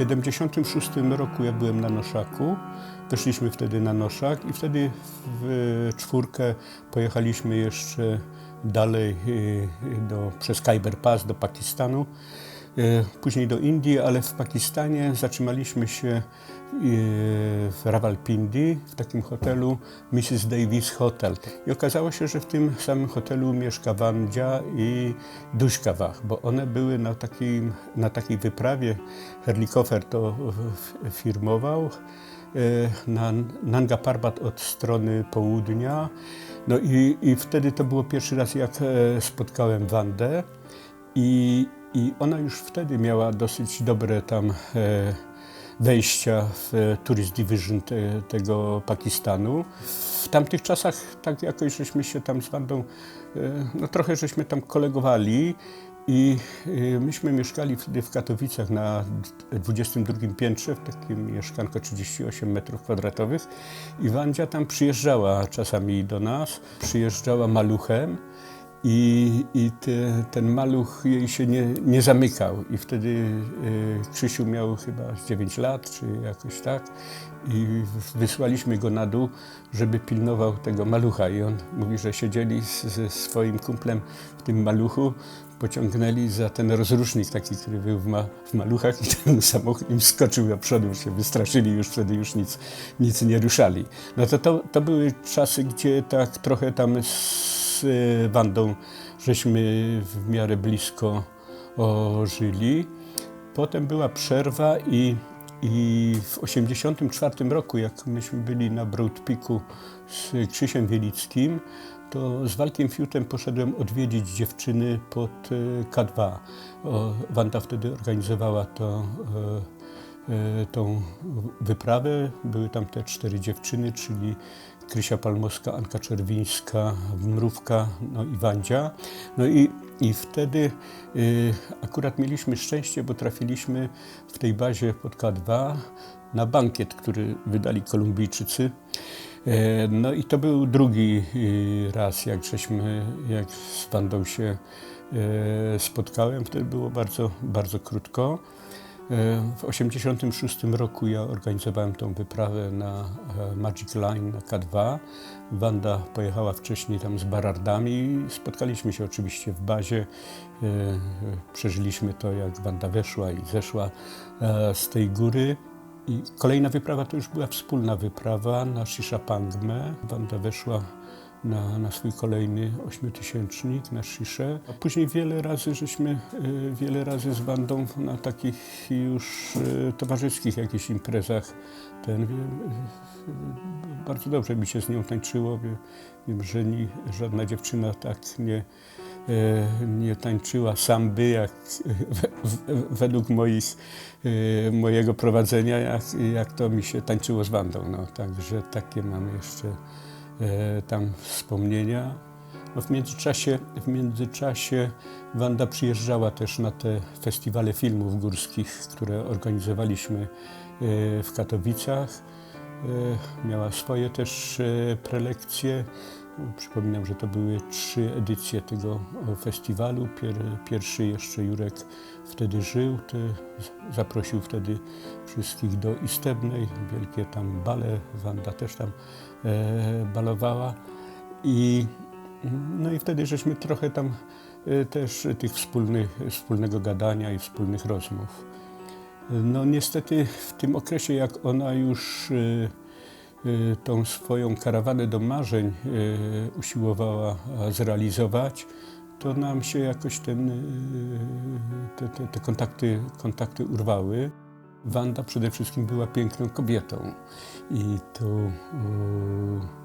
76 roku ja byłem na Noszaku. Weszliśmy wtedy na Noszak i wtedy w czwórkę pojechaliśmy jeszcze dalej y, do, przez Khyber Pass do Pakistanu, później do Indii, ale w Pakistanie zatrzymaliśmy się y, w Rawalpindi, w takim hotelu Mrs. Davis Hotel. I okazało się, że w tym samym hotelu mieszka Wandzia i Duśkawach, bo one były na, takim, na takiej wyprawie. Herlikofer to firmował e, na Nanga Parbat od strony południa. No i, i wtedy to było pierwszy raz, jak e, spotkałem Wandę i, i ona już wtedy miała dosyć dobre tam e, wejścia w e, Tourist Division te, tego Pakistanu. W tamtych czasach tak jakoś żeśmy się tam z Wandą, e, no trochę żeśmy tam kolegowali i myśmy mieszkali wtedy w Katowicach na 22 piętrze, w takim mieszkanko 38 metrów kwadratowych i Wandzia tam przyjeżdżała czasami do nas, przyjeżdżała maluchem i, i te, ten maluch jej się nie, nie zamykał. I wtedy y, Krzysiu miał chyba z 9 lat, czy jakoś tak. I wysłaliśmy go na dół, żeby pilnował tego malucha. I on mówi, że siedzieli z, ze swoim kumplem w tym maluchu, pociągnęli za ten rozrusznik taki, który był w, ma, w maluchach i ten samochód im skoczył do przodu, się wystraszyli, już wtedy już nic, nic nie ruszali. No to, to, to były czasy, gdzie tak trochę tam z y, Wandą żeśmy w miarę blisko żyli. Potem była przerwa i, i w 1984 roku, jak myśmy byli na Broad Peaku z Krzysiem Wielickim, to z Walkiem Fiutem poszedłem odwiedzić dziewczyny pod y, K2. O, Wanda wtedy organizowała to, e, tą wyprawę. Były tam te cztery dziewczyny, czyli Krysia Palmowska, Anka Czerwińska, Mrówka no i Wandzia. No i, i wtedy y, akurat mieliśmy szczęście, bo trafiliśmy w tej bazie pod K2 na bankiet, który wydali Kolumbijczycy. E, No i to był drugi y, raz, jak żeśmy, jak z Wandą się e, spotkałem. Wtedy było bardzo, bardzo krótko. E, W 1986 roku ja organizowałem tą wyprawę na e, Magic Line na K2. Wanda pojechała wcześniej tam z Barardami. Spotkaliśmy się oczywiście w bazie. E, Przeżyliśmy to, jak Wanda weszła i zeszła z tej góry. I kolejna wyprawa to już była wspólna wyprawa na Shisha Pangme. Wanda weszła na, na swój kolejny ośmiotysięcznik, na Sziszę. A później wiele razy żeśmy, y, wiele razy z Wandą na takich już y, towarzyskich jakichś imprezach ten, y, bardzo dobrze mi się z nią tańczyło. Wie, wiem, że ni, żadna dziewczyna tak nie, nie tańczyła samby, jak według moich, mojego prowadzenia, jak, jak to mi się tańczyło z Wandą. No, także takie mam jeszcze tam wspomnienia. No w, międzyczasie, w międzyczasie Wanda przyjeżdżała też na te festiwale filmów górskich, które organizowaliśmy e, w Katowicach. E, Miała swoje też e, prelekcje. Przypominam, że to były trzy edycje tego e, festiwalu. Pier, pierwszy jeszcze Jurek wtedy żył. Zaprosił wtedy wszystkich do Istebnej. Wielkie tam bale. Wanda też tam e, balowała. I, no i wtedy żeśmy trochę tam e, też tych wspólnych, wspólnego gadania i wspólnych rozmów. No niestety w tym okresie, jak ona już tą swoją karawanę do marzeń y, usiłowała zrealizować, to nam się jakoś ten, y, te, te, te kontakty, kontakty urwały. Wanda przede wszystkim była piękną kobietą i to y,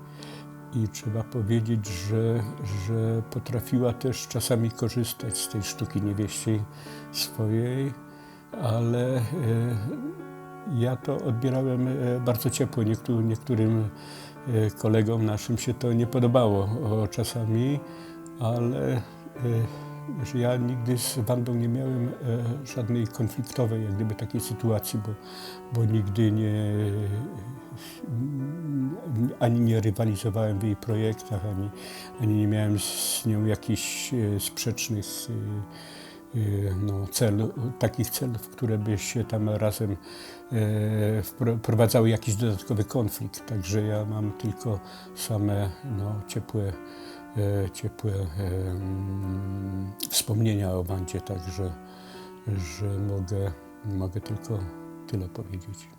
i trzeba powiedzieć, że, że potrafiła też czasami korzystać z tej sztuki niewieściej swojej, ale ja to odbierałem e, bardzo ciepło. Niektó- niektórym e, kolegom naszym się to nie podobało czasami, ale e, że ja nigdy z Wandą nie miałem żadnej konfliktowej, jak gdyby takiej sytuacji, bo, bo nigdy nie, ani nie rywalizowałem w jej projektach, ani, ani nie miałem z nią jakichś sprzecznych no, cel, takich celów, które by się tam razem wpro- wprowadzały jakiś dodatkowy konflikt. Także ja mam tylko same no, ciepłe, e, ciepłe em, wspomnienia o Wandzie, także że mogę, mogę tylko tyle powiedzieć.